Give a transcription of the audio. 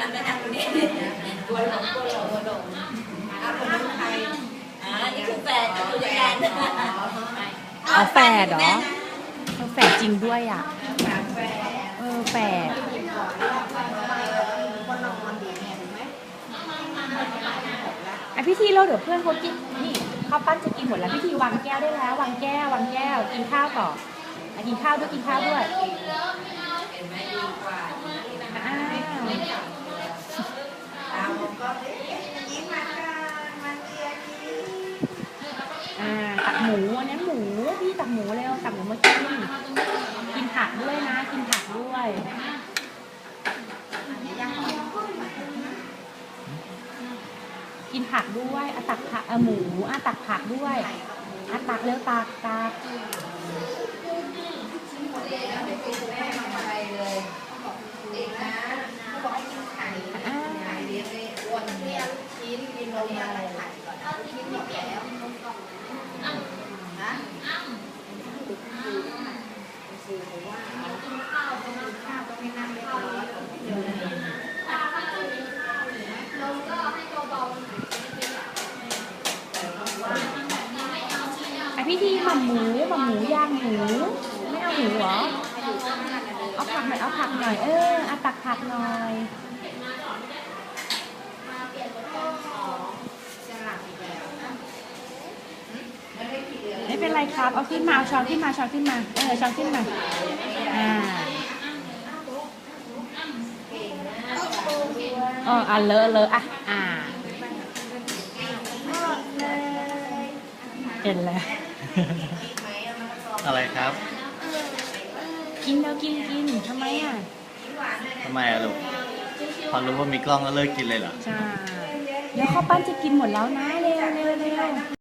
แล้วนะอะคนนี้ตัวหลงตัวหลงตัวหลงอะคนนั้นใครอ่านี่คือแฟนกับตัวแทนเอาแฝดเหรอเออแฝดจริงด้วยอะเออแฝดไอะพิธีเราเดี๋ยวเพื่อนเขากินนี่ข้าวปั้นจะกินหมดแล้วพิธีวางแก้วได้แล้ว วางแก้ววางแก้วกินข้าวต่ออะกินข้าวด้วยกินข้าวด้วย หมูอันนี้หมูพี่ตักหมูเร็วตักหมูมากินกินผักด้วยนะ กินผักด้วยกินผักด้วยอะตักผักอะหมูอะตักผักด้วยอะตักเร็วตักตักอะไรเลยบอกเด็กนะเขา ไอพี่ทีหม่ำหมูหม่ำหมูย่างหมูไม่เอาหมูเหรอเอาผักหน่อยเอาผักหน่อยเอออะตักผักหน่อยไม่เป็นไรครับ เอาขึ้นมา เอาช้อนขึ้นมา ช้อนขึ้นมา เออ ช้อนขึ้นมา อ่าเอออะเลอะเลอะอะอ่าเห็นแล้วอะไรครับกินแล้วกินกินทำไมอะทำไมอะลูกพอรู้ว่ามีกล้องก็เลิกกินเลยเหรอใช่แล้วข้าวปั้นจะกินหมดแล้วนะเร็วเร็วเร็ว